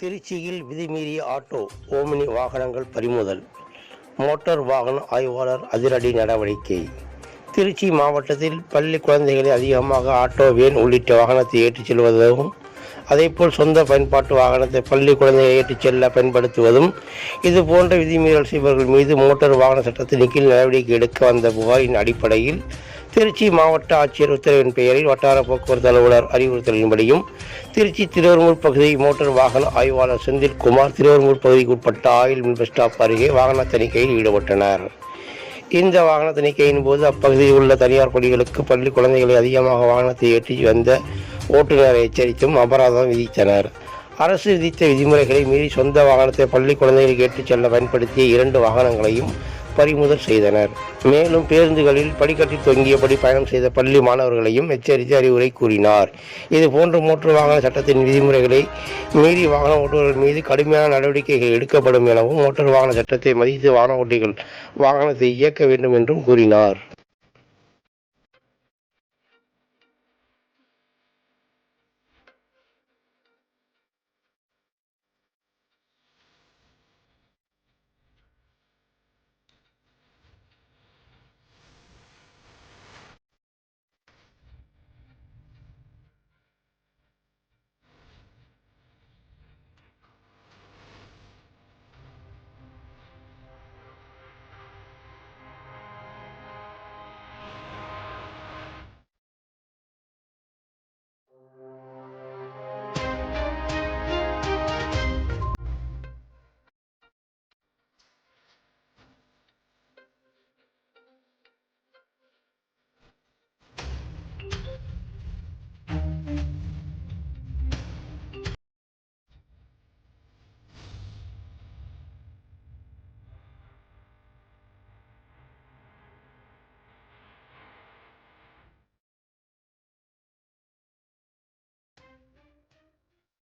திருச்சியில் விதிமீறிய auto Omni வாகனங்கள் பறிமுதல் மோட்டார் வாகன ஆய்வாளர் அதிரடி நடவடிக்கை. திருச்சி மாவட்டத்தில் பள்ளி குழந்தைகளை அதிகமாக ஆட்டோ வேன் உள்ளிட்ட வாகனத்தை ஏற்றிச் செல்வதும் அதேபோல் சொந்த பயன்பாட்டு வாகனத்தை பள்ளி குழந்தைகளை ஏற்றிச் செல்ல பயன்படுத்துவதும் இது போன்ற விதிமீறல் செய்பவர்கள் மீது மோட்டார் வாகன சட்டத்தின் கீழ் நடவடிக்கை எடுக்க வந்த புகாரின் அடிப்படையில் திருச்சி மாவட்ட ஆட்சியர் உத்தரவின் பெயரில் வட்டார போக்குவரத்து அலுவலர் அறிவுறுத்தலின்படியும் திருச்சி திருவரும்பூர் பகுதி மோட்டார் வாகன ஆய்வாளர் செந்தில்குமார் திருவரும்பூர் பகுதிக்கு உட்பட்ட ஆயில் மின் பஸ் ஸ்டாப் அருகே வாகன தணிக்கையில் ஈடுபட்டனர். இந்த வாகன தணிக்கையின் போது அப்பகுதியில் உள்ள தனியார் பள்ளிகளுக்கு பள்ளி குழந்தைகளை அதிகமாக வாகனத்தை ஏற்றி வந்த ஓட்டுநரை எச்சரித்தும் அபராதம் விதித்தனர். அரசு விதித்த விதிமுறைகளை மீறி சொந்த வாகனத்தை பள்ளி குழந்தைகளுக்கு ஏற்றிச் செல்ல பயன்படுத்திய இரண்டு வாகனங்களையும் பறிமுதல் செய்தனர். மேலும் பேருந்துகளில் படிக்கட்டில் தொங்கியபடி பயணம் செய்த பள்ளி மாணவர்களையும் எச்சரித்து அறிவுரை கூறினார். இது போன்ற மோட்டார் வாகன சட்டத்தின் விதிமுறைகளை மீறி வாகன ஓட்டுநர்கள் மீது கடுமையான நடவடிக்கைகள் எடுக்கப்படும் எனவும் மோட்டார் வாகன சட்டத்தை மதித்து வாகன ஓட்டிகள் வாகனத்தை இயக்க வேண்டும் என்றும் கூறினார்.